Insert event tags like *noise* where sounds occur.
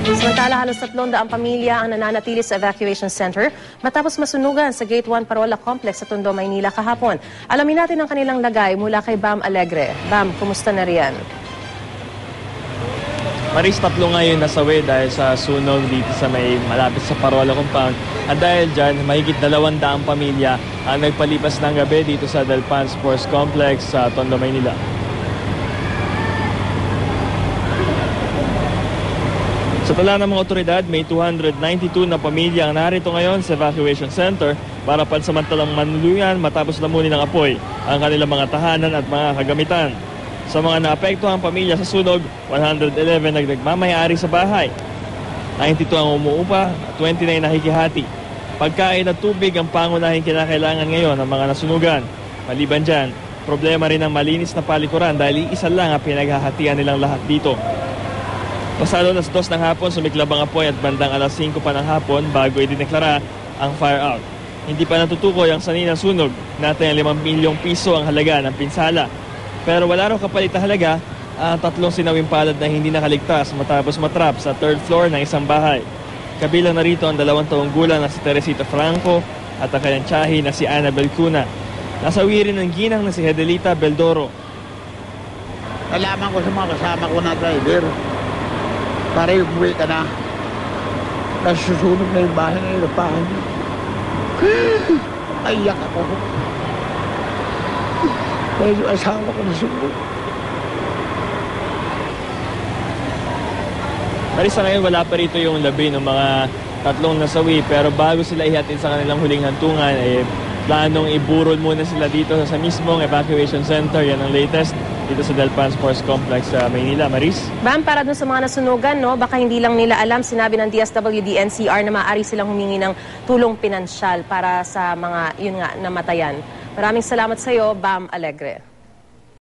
Samantala, halos tatlong daang pamilya ang nananatili sa evacuation center matapos masunugan sa Gate 1 Parola Complex sa Tondo, Maynila kahapon. Alamin natin ang kanilang lagay mula kay Bam Alegre. Bam, kumusta na riyan? Maris, tatlo ngayon nasawi dahil sa sunog dito sa may malapit sa Parola Compound. At dahil dyan, mahigit dalawang daang pamilya ang nagpalipas ng gabi dito sa Delpan Sports Complex sa Tondo, Maynila. Tala ng mga otoridad, may 292 na pamilya ang narito ngayon sa evacuation center para pansamantalang manuluyan matapos lamunin ng apoy ang kanilang mga tahanan at mga kagamitan. Sa mga naapektuhang pamilya sa sunog, 111 ang nagmamayari sa bahay. 92 ang umuupa at 29 nakikihati. Pagkain at tubig ang pangunahing kinakailangan ngayon ng mga nasunugan. Maliban dyan, problema rin ang malinis na palikuran dahil isa lang ang pinaghahatian nilang lahat dito. Pasado alas 2 ng hapon, sumiklab ang apoy at bandang alas 5 pa ng hapon bago idineklara ang fire out. Hindi pa natutukoy ang sanhi ng sunog natin ang 5 milyong piso ang halaga ng pinsala. Pero wala raw kapalit na halaga ang tatlong sinawing palad na hindi nakaligtas matapos matrap sa third floor ng isang bahay. Kabilang narito ang dalawang taong gulang na si Teresita Franco at ang kanyang tiyahin na si Annabel Cuna. Nasawi rin ng ginang na si Hedelita Beldoro. Nalaman ko sa mga kasama ko na driver. Para umuwi ka na. Nasusunog na yung bahay na ilapahan niya. *gasps* Aiyak ako. Dahil yung asawa ko nasunog. Marisa ngayon wala pa rito yung labi ng mga tatlong nasawi pero bago sila ihatid sa kanilang huling hantungan eh planong iburol muna sila dito sa mismong evacuation center. Yan ang latest dito sa Delpan Sports Complex sa Maynila. Maris? Bam, para dun sa mga nasunugan, no, baka hindi lang nila alam, sinabi ng DSWD NCR na maaari silang humingi ng tulong pinansyal para sa mga, yun nga, namatayan. Maraming salamat sa iyo, Bam Alegre.